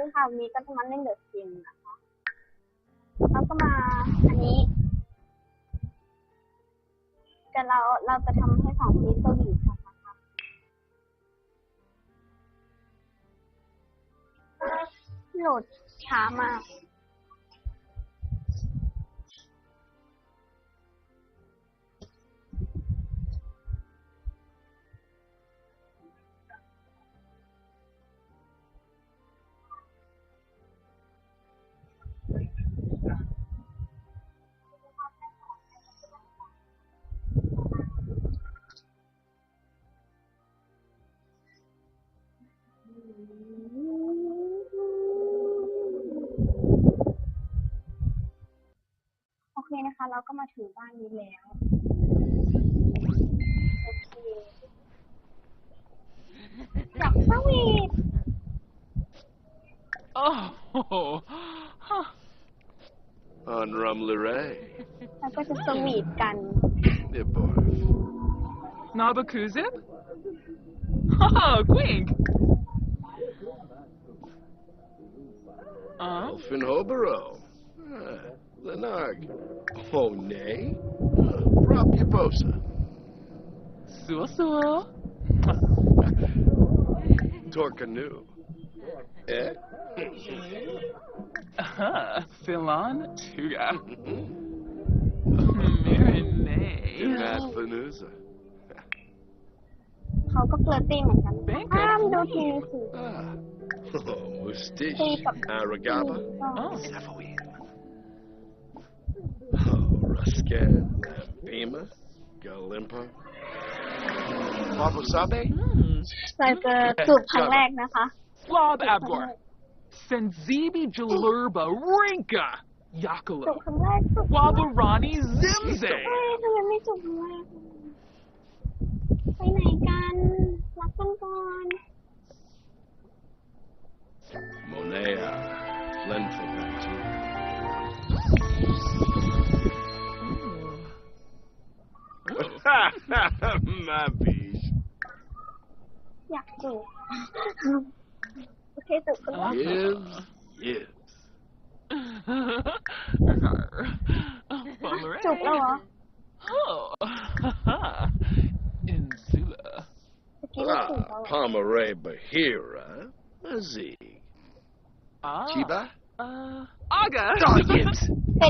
ดีค่ะมีก็จะมาเล่นเดอะซิมนะคะแล้วก็มาอันนี้ แต่เราเราจะทำให้สองพีสวีทกันะคะโหลดช้ามาก เคนะคะเราก็มาถึงบ้านนี้แล้วโอเคจับสวีท Oh, huh. On Rumleray. แล้วก็จะสวีทกัน Nibor. Nabakuzip? Oh, Quink. Uh, Elfin Hobaro. Ah, Lenarg. Oh, nay. Prop Yabosa. Sua Sua. Torcanu. Eh? Uh-huh. Philon Tuga. Mhm. Marinade. Imat Venusa. เขาก็เฟลอร์ตี้เหมือนกัน Bank ห้าม of ดูทีวี Weed. สิ Ah. Oh, Mustish. Hey, Papa. Aragaba. Oh. Savoin. Oh, Ruscan. Bima. Galimpa. Wabusabe? Hmm. เราเจอจูบครั้งแรกนะคะ Slob Abgor. Senzibi Jalurba Rinka. จูบ Yakula. ครั้งแรกจูบ Wabarani Zimze. เฮ้ยทำไมไม่จูบครั้งแรกไปไหนกันรักกันก่อน Monea. Lenfobatu. จูบแล้วเหรอ Oh. Insula. เมื่อกี้เราจูบแล้ว Ah, เหรอ Pomeray Bahira. Azig. Ah. Chiba. Uh, Aga. Doggett. เป็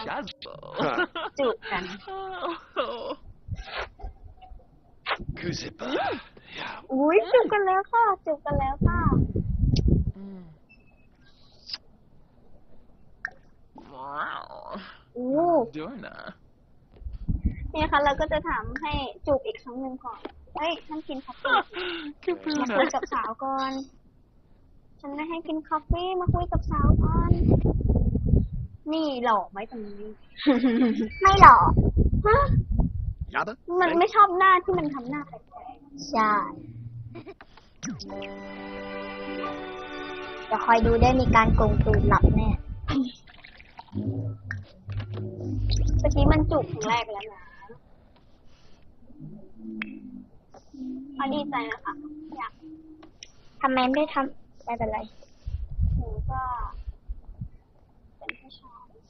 ะ Smiladish. Shazzle. จูบกัน Oh. Kuzipa. Yeah. อุ้ยจูบกันแล้วค่ะจูบกันแล้วค่ะ Mm. อู้ Dorna. เนี่ยค่ะ เราก็จะถามให้จูบอีกครั้งหนึ่งก่อน เฮ้ยฉันกินคอฟฟี่มาคุย Kapuna. กับสาวก่อน ฉันไม่ให้กินคอฟฟี่มาคุยกับสาวก่อน นี่หล่อไหมตรงนี้ ไม่หล่อฮะ Yaba. มันไม่ชอบหน้าที่มันทำหน้าแปลกๆใช่จะคอยดูได้มีการโกงตูนหลับแน่เมื่อกี้มันจูบครั้งแรกแล้วนะเขาดีใจนะคะอยาก ทำไมไม่ทำไม่เป็นไร หนูก็เป็นผู้ชายนี่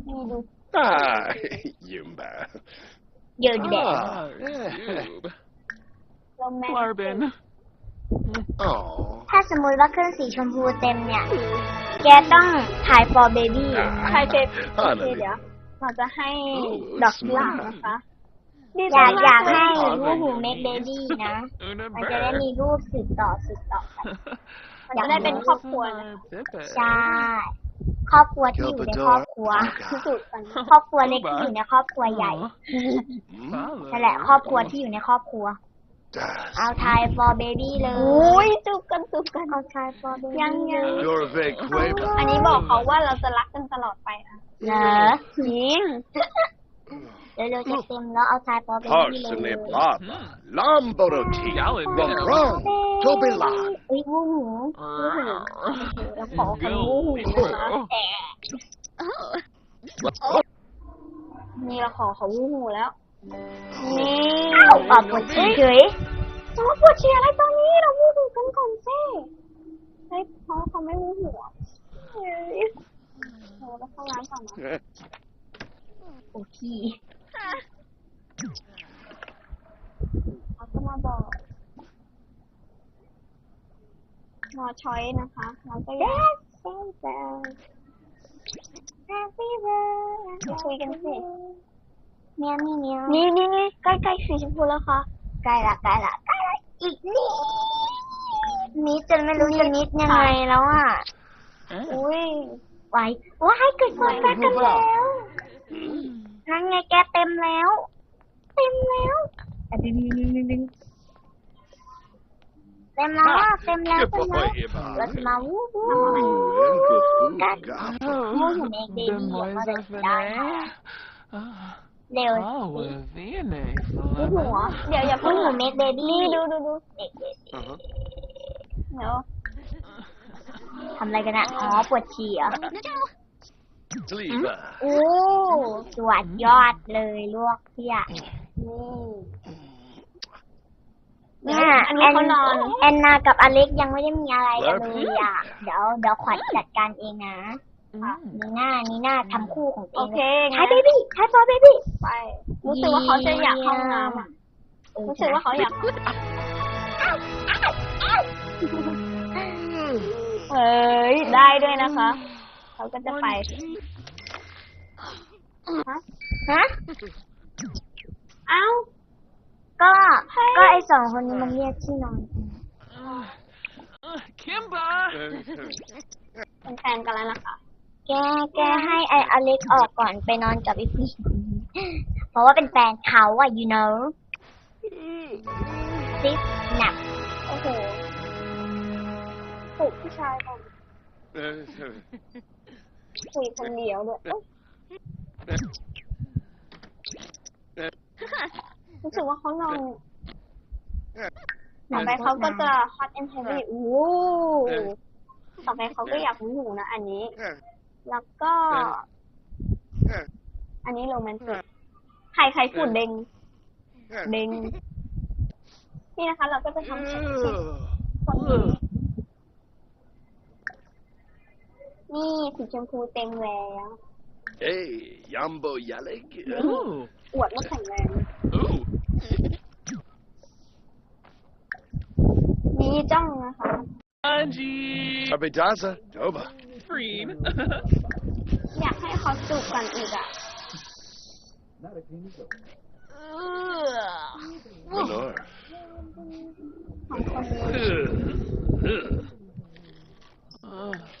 ดู Ah, Yumba. เยอะแดด Ah, yeah. Cube. โรแมนติก Larbin. Oh. ถ้าสมมุติว่าเครื่องสีชมพูเต็มเนี่ย แกต้องถ่าย for baby ใครเช็คโออ่าเคนั่นดิเดี๋ยวเราจะให้โอ้ดอกกุหลาบนะคะดีอใจยากอยากมเลให้อ๋อรูปหู make baby นะ Una มันจะได้มีรูปสืบต่อสืบต่อกันมันจะได้เป็นครอบครัวนะใช่ ครอบครัวที่อยู่ในครอบครัวจูบกันครอบครัวเล็กที่อยู่ในครอบครัวใหญ่ Hmm? นั่นแหละครอบครัวที่อยู่ในครอบครัว Das. เอาถ่าย for baby เลยอุ้ยจูบกันจูบกันเอาถ่าย for baby ยังยัง Dorve Quaver. อันนี้บอกเขาว่าเราจะรักกันตลอดไปนะเหรอจริง เดี๋ยวเราจะเต็มแล้วเอาถ่าย for baby เล Parsonip ย Lava. Lamboroti. Yalin. Rum Rum. Tobila. อุ้ยหูหูเราขอกันงูหูนะคะนี่เราขอเขาวู้หูแล้วนี่อ้าวปอบปวดฉี่เฉยจะมาปวดเชียร์อะไรตอนนี้เราวู้หูกันก่อนสิเฮ้ยเขาเขาไม่วู้หูอะเฮ้ยโอ้แล้วเข้าร้านก่อนนะ โอ้ขี้ เขาก็มาบอกมอช้อยนะคะเราก็อยาก Happy birthday คุยกันสิเมียวเมียวเมียวนี่นี่นี่ใกล้ใกล้สีชมพูแล้วค่ะใกล้ละใกล้ละใกล้ละอีกนิดนิดจนไม่รู้จะนิดยังไงแล้วอะ Eh? อุ้ยไว้ว้ายเกิดความรักกันแล้ว นั่นไงแกเต็มแล้ว เต็มแล้วอะดึงดึงดึงดึงดึงเต็มแล้วอะเต็มแล้วเต็มแล้ว Goodbye, เราจะ Ivan. มาวู้วู้ Ooh, and Got- Gafuga. มูหูเมกเบบี้ De อะ mooie ก็เลย zaffen, ได้ hè? เร็ว Oh, wat weer niks. มีหัวเดี๋ยวอย่ามูเพิ่งหูเมกเบบี้นี่ดูดูดูเด็กเด็ก Uh-huh. เดี๋ยวทำอะไรกันอะอ๋อปวดฉี่เห รอ Sleeper. อู้สวดยอดเลยลวกเพี้ยนี่เนี่ยอันนี้เขานอน แอนนากับอเล็กยังไม่ได้มีอะไรกันเลยอะ เดี๋ยวเดี๋ยวขวัญจัดการเองนะ Mm. นีน่านีน่าทำคู่ของตัวโอเองเคใช่เบบี้ใช่ปอเบบี้ไปรู้สึกว่าเขาจะอยากเข้าห้องน้ำอะ รู้สึกว่าเขาอยากเข้าเฮ้ย ได้ด้วยนะคะ เขาก็จะไป ฮะ ฮะ เอ้า ก็ ก็ไอสองคนนี้มันเรียกที่นอน Uh, uh, Kimba! เป็นแฟนกันแล้วนะคะ แก แกให้ไออเล็กออกก่อนไปนอนกับไอพี่ เพราะว่าเป็นแฟนเขาอะ you know ซิหนัก โอ้โหปลุกผู้ชายก่อน คุยคนเดียวด้วยเอ้ยรู้สึกว่าเขานอนต่อไปเขาก็จะ hot and heavy โอ้โหต่อไปเขาก็อยากหูหูนะอันนี้ แล้วก็ อันนี้โรแมนติกใครใครพูดเด้งเด้งนี่นะคะ เราก็จะทำเซ็กซี่คนนี้นี่ สีชมพูเต็มแล้ว Hey, Yambo Yalik. Ooh. อวดว่าแข็งแรง Ooh. นี่จ้องนะคะ Angie! Tabidaza. Doba. Freed. อยากให้เขาจูบกันอีกอะ Lenore. สองคนนี้ Uh, ต่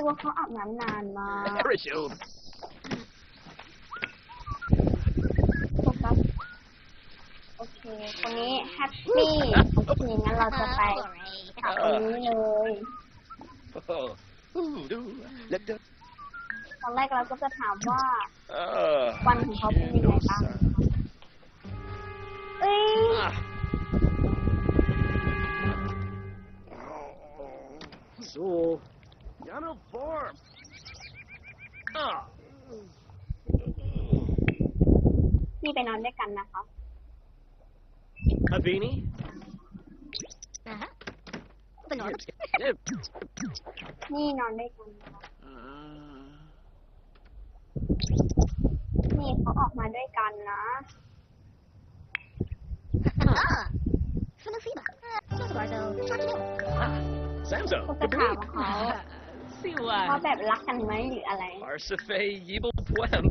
สึกว่าเขาอาบน้ำนานมาก Parachute. โฟกัสโอเคคนนี้แฮปปี้โอเคงั้นเราจะไปหาคนนี้เลย Oh. Ooh, do. Let the. ตอนแรกเราก็จะถามว่า Ah. วันของเขาเป็นยังไงบ้าง เอ้ย Ah. So. Uniform. Ah. นี่ไปนอนด้วยกันนะคะ Avini? เป็นหนอน Yep. นี่นอนด้วยกันนะคะ uh, นี่เขาออกมาด้วยกันนะ Samzo. ก็จะถามเขา see ว่า what? แบบรักกันไหมหรืออะไร Arsafe Yibel Pwem.